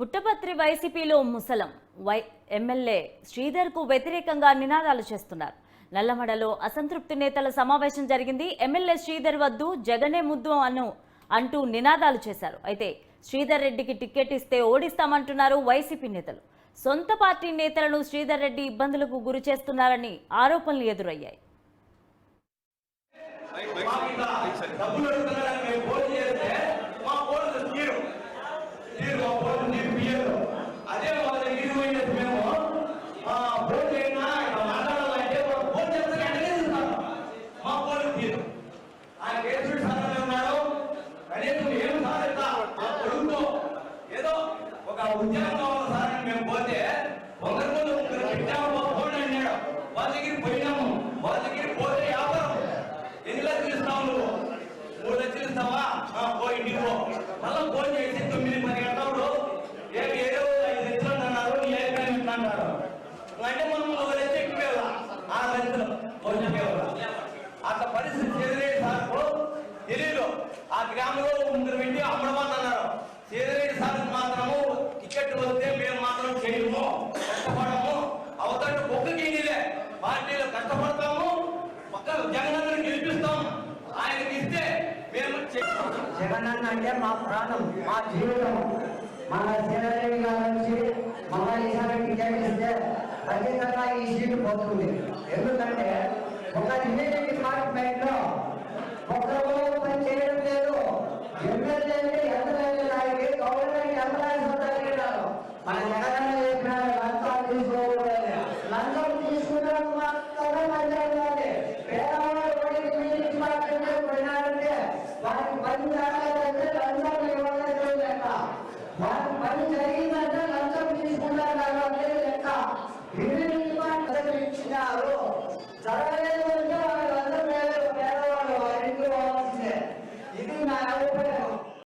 పుట్టపత్రి వైసీపీలో ముసలం. Why MLA శ్రీధర్కు వ్యతిరేకంగా నినాదాలు చేస్తున్నారు. నల్లమడలో అసంతృప్తి నేతల సమావేశం జరిగింది. ఎమ్మెల్యే శ్రీధర్ వద్దు జగనే ముద్దు అను అంటూ నినాదాలు చేశారు. అయితే శ్రీధర్ రెడ్డికి టికెట్ ఇస్తే ఓడిస్తామంటున్నారు వైసీపీ నేతలు. సొంత పార్టీ నేతలను శ్రీధర్ రెడ్డి ఇబ్బందులకు గురి చేస్తున్నారని ఆరోపణలు ఎదురయ్యాయి. ఒక ఉద్యోగం మేము పోతే ఒకరి ముందు ఒకరు పెట్టాము మా ఫోన్ అన్నాడు. వాళ్ళ దగ్గర పోయినాము. వాళ్ళ దగ్గర పోతే వ్యాపారం. ఎన్ని లక్షలు ఇస్తావు నువ్వు? మూడు లక్షలు ఇస్తావా? పో ఇంటికి పో. మళ్ళీ ఫోన్ చేసి తొమ్మిది పది గంటలు ఏమి ఏదో ఐదు లక్షలు అన్నారు నీ అభిప్రాయం ఎట్లా అన్నారు. అంటే మనం ఒక లక్ష ఎక్కువ ఆరు లక్షలు. ఫోన్ అంత పరిస్థితి ఎదురేది సార్కు తెలియదు ఆ గ్రామంలో ముగ్గురు పెట్టి అమ్మడమని అన్నారు పక్క గెలిపిస్తాం. ఆయనకి ఇస్తే మేము జగనన్న అంటే మా ప్రాణం మా జీవితం. మన సేనారెడ్డి గారు వచ్చి మన ఈసారి టికెట్ ఇస్తే ఖచ్చితంగా ఈ సీటు పోతుంది. ఎందుకంటే ఒక ఇంజనీరింగ్ డిపార్ట్మెంట్లో ఒక్కరు పని చేయడం లేదు. ఎమ్మెల్యే అంటే ఎంతమంది నాయకి గవర్నమెంట్ ఎంప్లాయీస్ మన జగనన్న అది జరిగిందంటే లంచం తీసుకున్నారు లెక్క ఇచ్చినారు జరగలేదు.